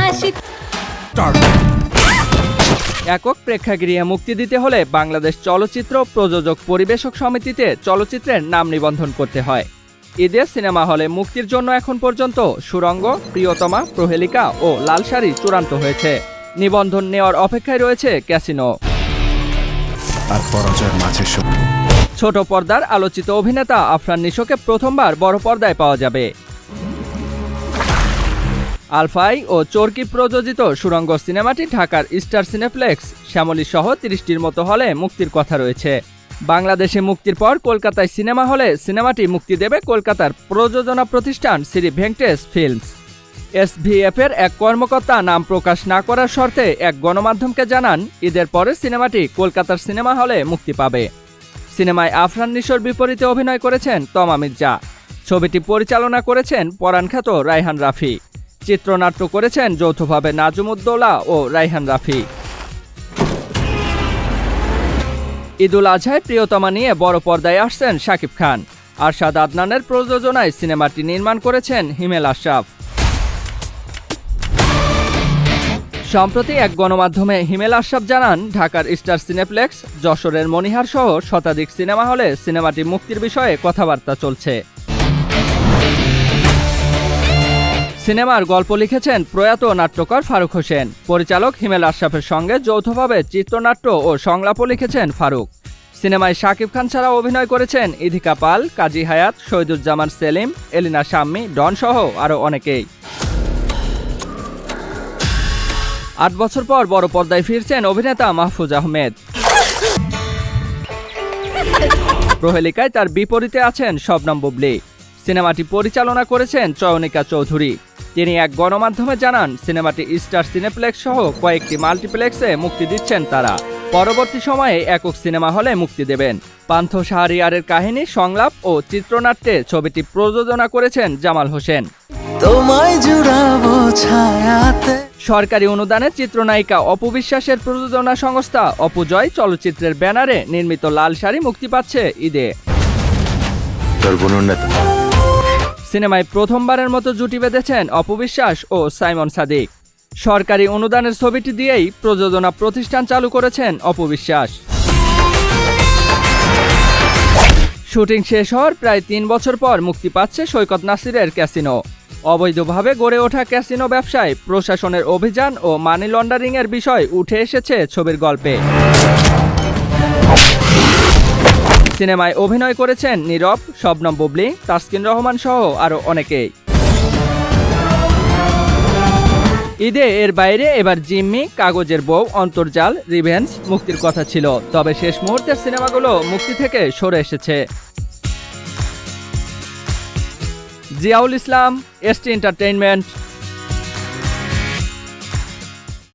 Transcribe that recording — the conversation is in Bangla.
হাসি। একক প্রেক্ষাগৃহে মুক্তি দিতে হলে বাংলাদেশ চলচ্চিত্র প্রযোজক পরিবেশক সমিতিতে চলচ্চিত্রের নাম নিবন্ধন করতে হয়। ঈদের সিনেমা হলে মুক্তির জন্য এখন পর্যন্ত সুরঙ্গ প্রিয়তমা প্রহেলিকা ও লালসারি চূড়ান্ত হয়েছে। নিবন্ধন নেওয়ার অপেক্ষায় রয়েছে ক্যাসিনো। আর পরাজয়ের মাঝে ছোট পর্দার আলোচিত অভিনেতা আফরান নিশোকে প্রথমবার বড় পর্দায় পাওয়া যাবে। আলফাই ও চরকি প্রযোজিত সুরঙ্গ সিনেমাটি ঢাকার স্টার সিনেপ্লেক্স, শ্যামলী সহ তিরিশটির মতো হলে মুক্তির কথা রয়েছে। বাংলাদেশে মুক্তির পর কলকাতায় সিনেমা হলে সিনেমাটি মুক্তি দেবে কলকাতার প্রযোজনা প্রতিষ্ঠান শ্রী ভেঙ্কটেশ ফিল্মস। এসভিএফ এর এক কর্মকর্তা নাম প্রকাশ না করার শর্তে এক গণমাধ্যমকে জানান, ঈদের পরে সিনেমাটি কলকাতার সিনেমা হলে মুক্তি পাবে। সিনেমায় আফরান নিশোর বিপরীতে অভিনয় করেছেন তমা মির্জা। ছবিটি পরিচালনা করেছেন পরাণখ্যাত রায়হান রাফি। চিত্রনাট্য করেছেন যৌথভাবে নাজমুদ্দৌলা ও রাইহান রাফি। ঈদুল আজহায় প্রিয়তমা নিয়ে বড় পর্দায় আসছেন শাকিব খান। আরশাদ আদনানের প্রযোজনায় সিনেমাটি নির্মাণ করেছেন হিমেল আশরাফ। সম্প্রতি এক গণমাধ্যমে হিমেল আশরাফ জানান, ঢাকার স্টার সিনেপ্লেক্স, যশোরের মনিহার সহ শতাধিক সিনেমা হলে সিনেমাটি মুক্তির বিষয়ে কথাবার্তা চলছে। সিনেমার গল্প লিখেছেন প্রয়াত নাট্যকর ফারুক হোসেন। পরিচালক হিমেল আশরাফের সঙ্গে যৌথভাবে চিত্রনাট্য ও সংলাপও লিখেছেন ফারুক। সিনেমায় শাকিব খান ছাড়া অভিনয় করেছেন ইধিকা পাল, কাজী হায়াত, শহীদুজ্জামান সেলিম, এলিনা শাম্মী, ডন সহ আরও অনেকেই। আট বছর পর বড় পর্দায় ফিরছেন অভিনেতা মাহফুজ আহমেদ। প্রহেলিকায় তার বিপরীতে আছেন শবনম বুবলি। সিনেমাটি পরিচালনা করেছেন চয়নিকা চৌধুরী। তিনি এক গণমাধ্যমে জানান সিনেমাটি স্টার সিনেপ্লেক্স সহ কয়েকটি মাল্টিপ্লেক্সে মুক্তি দিচ্ছেন তারা। পরবর্তী সময়ে একক সিনেমা হলে মুক্তি দেবেন। পান্থ শাহরিয়ারের কাহিনী সংলাপ ও চিত্রনাট্যে ছবিটি প্রযোজনা করেছেন জামাল হোসেন। তোমায় জুড়াবো ছায়াতে। সরকারি অনুদানে চিত্রনায়িকা অপবিশ্বাসের প্রযোজনা সংস্থা অপুজয় চলচ্চিত্রের ব্যানারে নির্মিত লাল শাড়ি মুক্তি পাচ্ছে ঈদে। নেতা সিনেমায় প্রথমবারের মতো জুটি বেঁধেছেন অপবিশ্বাস ও সাইমন সাদিক। সরকারি অনুদানের ছবিটি দিয়েই প্রযোজনা প্রতিষ্ঠান চালু করেছেন অপবিশ্বাস শুটিং শেষ হওয়ার প্রায় তিন বছর পর মুক্তি পাচ্ছে সৈকত নাসিরের ক্যাসিনো। অবৈধভাবে গড়ে ওঠা ক্যাসিনো ব্যবসায় প্রশাসনের অভিযান ও মানি লন্ডারিংয়ের বিষয় উঠে এসেছে ছবির গল্পে। সিনেমায় অভিনয় করেছেন নীরব, শবনম বুবলি, তাসকিন রহমান সহ আরও অনেকেই। ঈদে এর বাইরে এবার জিম্মি, কাগজের বউ, অন্তর্জাল রিভেন্স মুক্তির কথা ছিল। তবে শেষ মুহূর্তের সিনেমাগুলো মুক্তি থেকে সরে এসেছে। Ziaul Islam ST entertainment.